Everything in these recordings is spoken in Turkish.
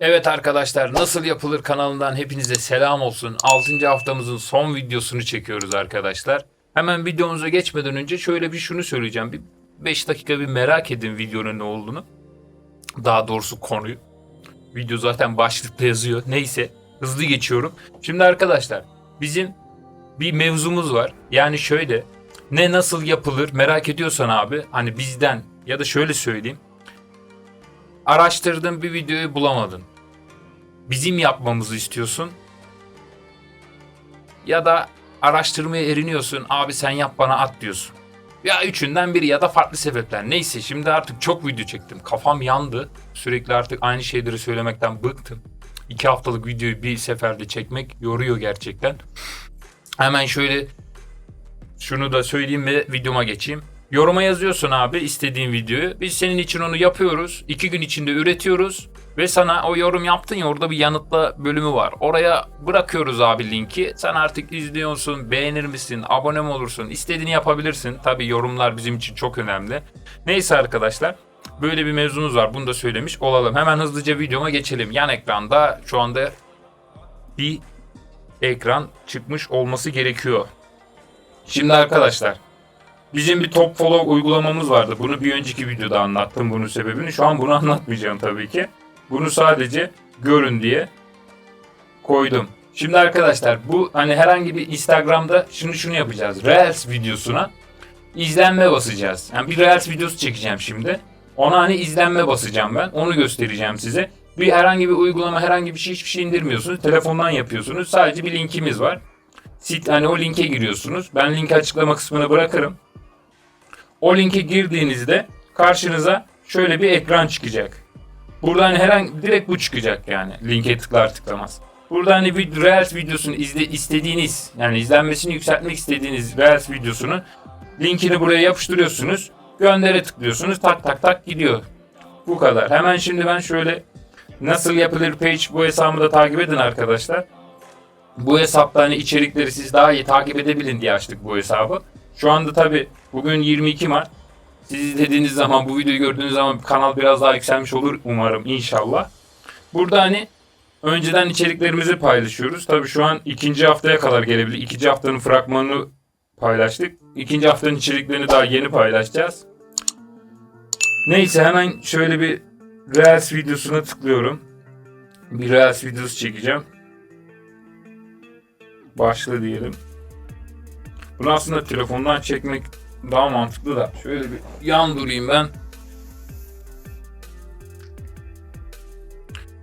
Evet arkadaşlar nasıl yapılır kanalından hepinize selam olsun. 6. haftamızın son videosunu çekiyoruz arkadaşlar. Hemen videomuza geçmeden önce şöyle bir şunu söyleyeceğim. Bir 5 dakika bir merak edin videonun ne olduğunu. Daha doğrusu konuyu. Video zaten başlıkta yazıyor. Neyse hızlı geçiyorum. Şimdi arkadaşlar bizim bir mevzumuz var. Yani şöyle ne nasıl yapılır merak ediyorsan abi hani bizden ya da şöyle söyleyeyim. Araştırdın bir videoyu bulamadın. Bizim yapmamızı istiyorsun. Ya da araştırmaya eriniyorsun. Abi sen yap bana at diyorsun. Ya üçünden biri ya da farklı sebepler. Neyse şimdi artık çok video çektim. Kafam yandı. Sürekli artık aynı şeyleri söylemekten bıktım. İki haftalık videoyu bir seferde çekmek yoruyor gerçekten. Hemen şöyle şunu da söyleyeyim ve videoma geçeyim. Yoruma yazıyorsun abi istediğin videoyu. Biz senin için onu yapıyoruz. İki gün içinde üretiyoruz. Ve sana o yorum yaptın ya orada bir yanıtla bölümü var. Oraya bırakıyoruz abi linki. Sen artık izliyorsun, beğenir misin, abone mi olursun, istediğini yapabilirsin. Tabi yorumlar bizim için çok önemli. Neyse arkadaşlar. Böyle bir mevzumuz var. Bunu da söylemiş olalım. Hemen hızlıca videoma geçelim. Yan ekranda şu anda bir ekran çıkmış olması gerekiyor. Şimdi arkadaşlar Bizim bir top follow uygulamamız vardı. Bunu bir önceki videoda anlattım bunun sebebini. Şu an bunu anlatmayacağım tabii ki. Bunu sadece görün diye koydum. Şimdi arkadaşlar bu hani herhangi bir Instagram'da şunu şunu yapacağız. Reels videosuna izlenme basacağız. Yani bir Reels videosu çekeceğim şimdi. Ona hani izlenme basacağım ben. Onu göstereceğim size. Bir herhangi bir uygulama, herhangi bir şey hiçbir şey indirmiyorsunuz. Telefondan yapıyorsunuz. Sadece bir linkimiz var. Sit hani o linke giriyorsunuz. Ben linki açıklama kısmına bırakırım. O linke girdiğinizde karşınıza şöyle bir ekran çıkacak. Burada hani herhangi direkt bu çıkacak yani linke tıklar tıklamaz. Burada hani bir Reels videosunu izle, istediğiniz yani izlenmesini yükseltmek istediğiniz Reels videosunu linkini buraya yapıştırıyorsunuz. Göndere tıklıyorsunuz tak tak tak gidiyor. Bu kadar. Hemen şimdi ben şöyle nasıl yapılır page bu hesabımı da takip edin arkadaşlar. Bu hesapta hani içerikleri siz daha iyi takip edebilin diye açtık bu hesabı. Şu anda tabi bugün 22 Mart. Siz izlediğiniz zaman bu videoyu gördüğünüz zaman kanal biraz daha yükselmiş olur umarım inşallah. Burada hani önceden içeriklerimizi paylaşıyoruz. Tabi şu an ikinci haftaya kadar gelebilir. İkinci haftanın fragmanını paylaştık. İkinci haftanın içeriklerini daha yeni paylaşacağız. Neyse hemen şöyle bir Reels videosuna tıklıyorum. Bir Reels videosu çekeceğim. Başla diyelim. Bunu aslında telefondan çekmek daha mantıklı da. Şöyle bir yan durayım ben.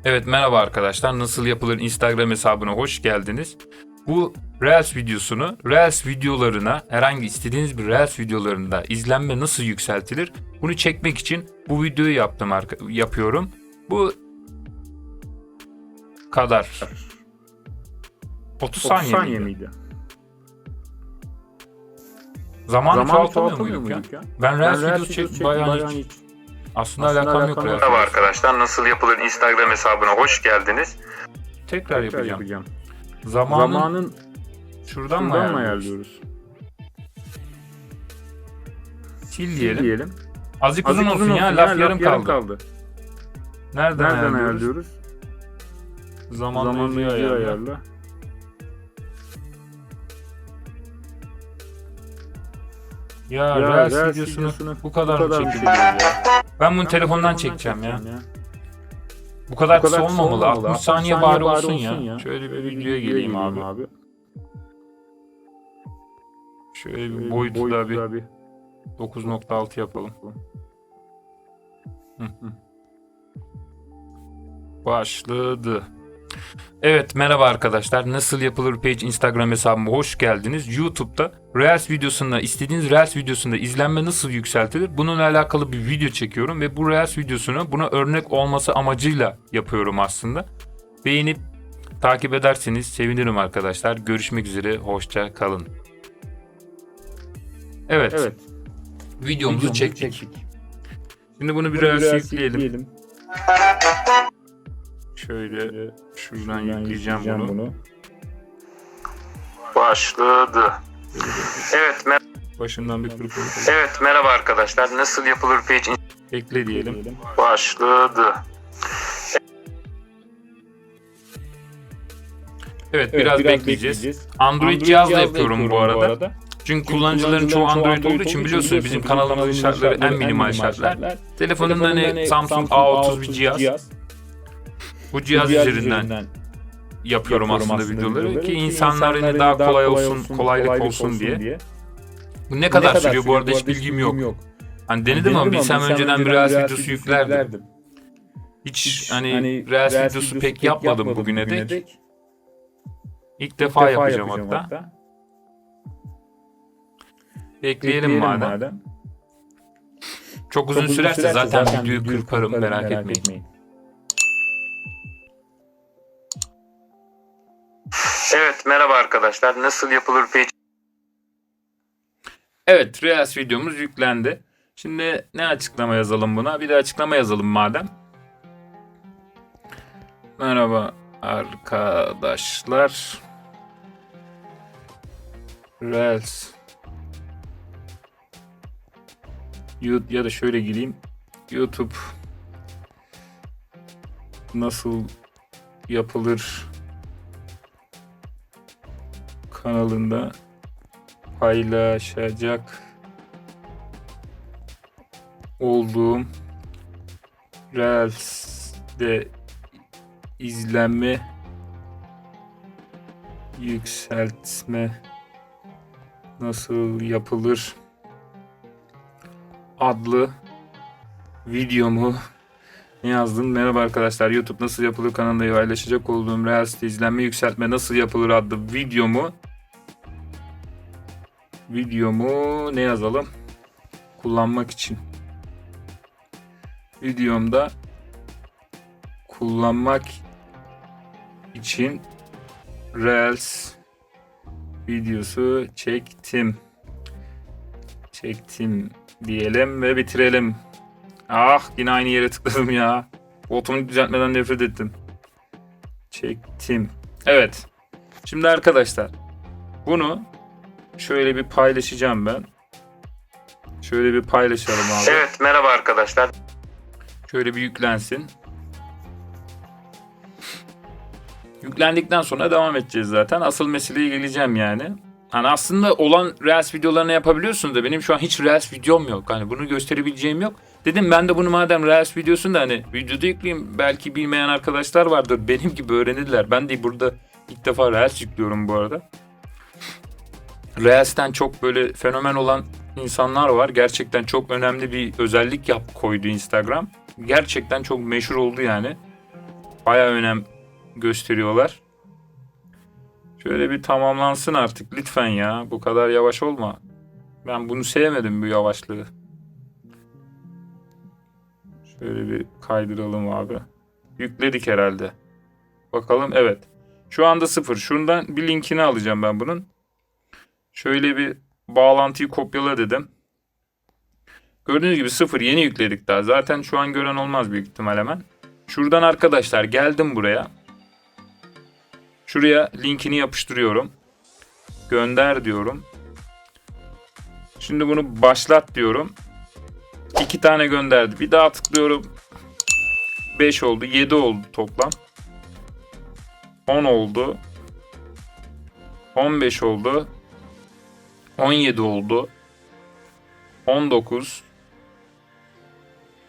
Evet merhaba arkadaşlar. Nasıl yapılır Instagram hesabına hoş geldiniz. Bu Reels videosunu, Reels videolarına herhangi istediğiniz bir Reels videolarında izlenme nasıl yükseltilir? Bunu çekmek için bu videoyu yaptım yapıyorum. Bu kadar. 30 saniye, 30 saniye miydi? miydi? Zamanı, Zamanı çoğaltamıyor çoğaltamıyor muyduk ya? ya? Ben Reels videosu çek bayağı hiç. Aslında, Aslında alakam yok. Merhaba arkadaşlar, nasıl yapılır Instagram hesabına hoş geldiniz. Tekrar, Tekrar yapacağım. yapacağım. Zamanın, Zamanın şuradan, mı şuradan mı ayarlıyoruz? ayarlıyoruz? Sil diyelim. Diyelim. Azıcık Azıcık uzun olsun ya, laf yarım kaldı. kaldı. Nereden, Nereden ayarlıyoruz? ayarlıyoruz? Zamanla Zamanla yüzüğü yüzüğü ayarla. ayarla. Ya, Ya Reels, Reels videosunu, videosunu bu kadar, bu kadar mı çekiliyor ya? Ben bunu Ben telefondan çekeceğim ya. çekeceğim Bu kadar, Bu kadar kısa olmamalı. olmamalı. 60 saniye, 60 bari saniye olsun, bari ya. ya. Şöyle bir videoya geleyim abi. Şöyle bir boyutu boyutu da bir 9.6 yapalım. Başladı. Evet merhaba arkadaşlar. Nasıl yapılır page Instagram hesabıma hoş geldiniz. YouTube'da Reels videosunda istediğiniz Reels videosunda izlenme nasıl yükseltilir? Bununla alakalı bir video çekiyorum ve bu Reels videosunu buna örnek olması amacıyla yapıyorum aslında. Beğenip takip ederseniz sevinirim arkadaşlar. Görüşmek üzere. Hoşça kalın. Evet. Evet. Videomuzu videomuzu çektik. Şimdi bunu Biraz yükleyelim. yükleyelim. Şöyle şuradan Şuradan yükleyeceğim yükleyeceğim bunu. Başladı. Evet, mer- Başından bir kırıp evet merhaba arkadaşlar, nasıl yapılır page ekle diyelim. Diyelim. başladı. Evet, biraz, bekleyeceğiz. Android, cihazla yapıyorum bu arada. Çünkü kullanıcıların çoğu Android olduğu için biliyorsunuz bizim kanalımızın şartları en minimal şartlar. Telefonumda hani Samsung A30 bir cihaz. Bu cihaz üzerinden yapıyorum aslında videoları ki insanlar hani daha kolay olsun, kolaylık olsun diye. Bu ne kadar sürüyor bu arada hiç bilgim yok. Hani denedim ama bilsem önceden bir Reels videosu yüklerdim. Hiç hani Reels videosu pek yapmadım bugüne dek. İlk defa yapacağım hatta. Bekleyelim madem. Çok uzun sürerse zaten videoyu kırparım merak etmeyin. Evet merhaba arkadaşlar. Nasıl yapılır page Evet Reels videomuz yüklendi. Şimdi ne açıklama yazalım buna? Bir de açıklama yazalım madem. Merhaba arkadaşlar. YouTube ya da şöyle gireyim. YouTube nasıl yapılır kanalında paylaşacak olduğum Reels'de izlenme yükseltme nasıl yapılır adlı videomu ne yazdım? Merhaba arkadaşlar. YouTube nasıl yapılır kanalında paylaşacak olduğum Reels'te izlenme yükseltme nasıl yapılır adlı videomu videomu ne yazalım? Kullanmak için. Videomda kullanmak için Reels videosu çektim. Çektim diyelim ve bitirelim. Ah yine aynı yere tıkladım ya. Otomatik düzeltmeden nefret ettim. Çektim. Evet. Şimdi arkadaşlar bunu şöyle bir paylaşacağım ben. Şöyle bir paylaşalım abi. Evet merhaba arkadaşlar. Şöyle bir yüklensin. Yüklendikten sonra devam edeceğiz zaten. Asıl meseleye geleceğim yani. Hani aslında olan Reels videolarını yapabiliyorsunuz da benim şu an hiç Reels videom yok. Hani bunu gösterebileceğim yok. Dedim ben de bunu madem Reels videosunu da hani videoda yükleyeyim. Belki bilmeyen arkadaşlar vardır. Benim gibi öğrenirler. Ben de burada ilk defa Reels yüklüyorum bu arada. Reels'ten çok böyle fenomen olan insanlar var. Gerçekten çok önemli bir özellik yap koydu Instagram. Gerçekten çok meşhur oldu yani. Baya önem gösteriyorlar. Şöyle bir tamamlansın artık lütfen ya. Bu kadar yavaş olma. Ben bunu sevmedim bu yavaşlığı. Şöyle bir kaydıralım abi. Yükledik herhalde. Bakalım evet. Şu anda sıfır. Şundan bir linkini alacağım ben bunun. Şöyle bir bağlantıyı kopyala dedim. Gördüğünüz gibi sıfır yeni yükledik daha. Zaten şu an gören olmaz büyük ihtimal hemen. Şuradan arkadaşlar geldim buraya. Şuraya linkini yapıştırıyorum. Gönder diyorum. Şimdi bunu başlat diyorum. İki tane gönderdi. Bir daha tıklıyorum. 5 oldu. 7 oldu toplam. 10 oldu. 15 oldu. 17 oldu. 19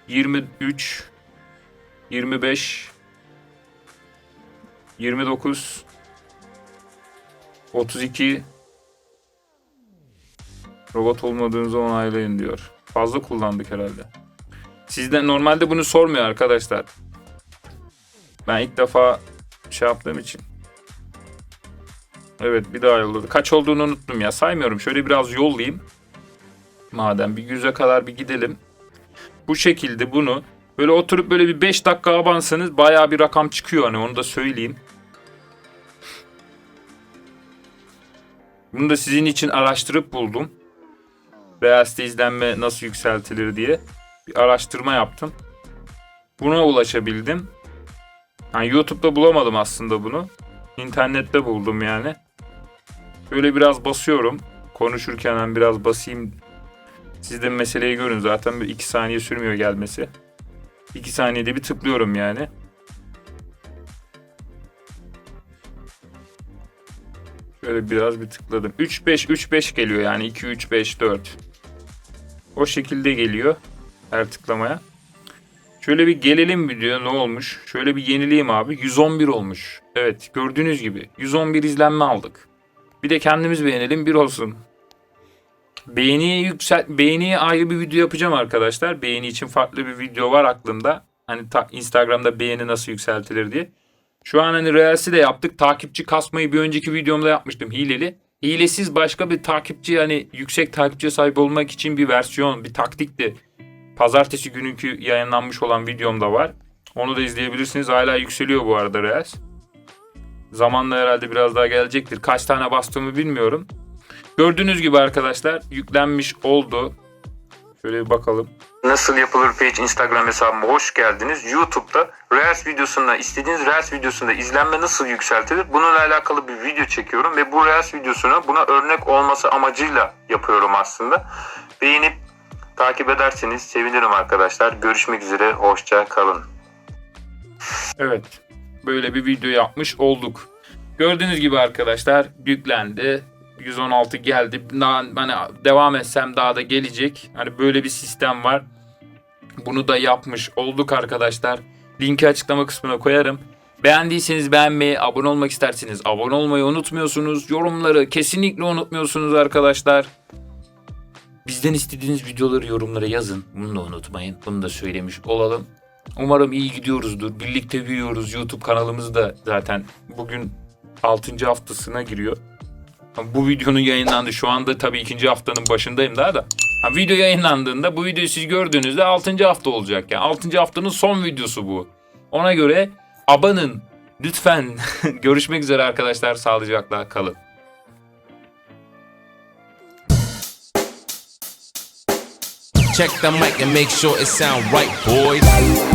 23 25 29 32 Robot olmadığınızı onaylayın diyor. Fazla kullandık herhalde. Sizden normalde bunu sormuyor arkadaşlar. Ben ilk defa şey yaptığım için. Evet bir daha yolladı. Kaç olduğunu unuttum ya. Saymıyorum. Şöyle biraz yollayayım. Madem bir yüze kadar bir gidelim. Bu şekilde bunu böyle oturup böyle bir 5 dakika abansanız bayağı bir rakam çıkıyor hani onu da söyleyeyim. Bunu da sizin için araştırıp buldum. Reels'te izlenme nasıl yükseltilir diye bir araştırma yaptım. Buna ulaşabildim. Yani YouTube'da bulamadım aslında bunu. İnternette buldum yani. Böyle biraz basıyorum. Konuşurken ben biraz basayım. Siz de meseleyi görün zaten bir 2 saniye sürmüyor gelmesi. 2 saniyede bir tıklıyorum yani. Şöyle biraz bir tıkladım. 3 5 3 5 geliyor yani 2 3 5 4. O şekilde geliyor her tıklamaya. Şöyle bir gelelim video ne olmuş? Şöyle bir yenileyim abi. 111 olmuş. Evet gördüğünüz gibi 111 izlenme aldık. Bir de kendimiz beğenelim bir olsun. Beğeniye yüksel beğeniye ayrı bir video yapacağım arkadaşlar. Beğeni için farklı bir video var aklımda. Hani ta- Instagram'da beğeni nasıl yükseltilir diye. Şu an hani Reels'i de yaptık. Takipçi kasmayı bir önceki videomda yapmıştım hileli. Hilesiz başka bir takipçi yani yüksek takipçiye sahip olmak için bir versiyon, bir taktikti. Pazartesi günkü yayınlanmış olan videomda var. Onu da izleyebilirsiniz. Hala yükseliyor bu arada Reels. Zamanla herhalde biraz daha gelecektir. Kaç tane bastığımı bilmiyorum. Gördüğünüz gibi arkadaşlar yüklenmiş oldu. Şöyle bir bakalım. Nasıl yapılır page Instagram hesabıma hoş geldiniz. YouTube'da Reels videosunda istediğiniz Reels videosunda izlenme nasıl yükseltilir? Bununla alakalı bir video çekiyorum ve bu Reels videosunu buna örnek olması amacıyla yapıyorum aslında. Beğenip takip ederseniz sevinirim arkadaşlar. Görüşmek üzere. Hoşça kalın. Evet. Böyle bir video yapmış olduk. Gördüğünüz gibi arkadaşlar yüklendi. 116 geldi. Daha, hani devam etsem daha da gelecek. Hani böyle bir sistem var. Bunu da yapmış olduk arkadaşlar. Linki açıklama kısmına koyarım. Beğendiyseniz beğenmeyi, abone olmak isterseniz abone olmayı unutmuyorsunuz. Yorumları kesinlikle unutmuyorsunuz arkadaşlar. Bizden istediğiniz videoları yorumlara yazın. Bunu da unutmayın. Bunu da söylemiş olalım. Umarım iyi gidiyoruzdur. Birlikte büyüyoruz. YouTube kanalımız da zaten bugün 6. haftasına giriyor. Bu videonun yayınlandı. Şu anda tabii ikinci haftanın başındayım daha da. Ha, video yayınlandığında bu videoyu siz gördüğünüzde 6. hafta olacak. Yani 6. haftanın son videosu bu. Ona göre abanın. Lütfen. Görüşmek üzere arkadaşlar. Sağlıcakla kalın. Check the mic and make sure it sound right, boys.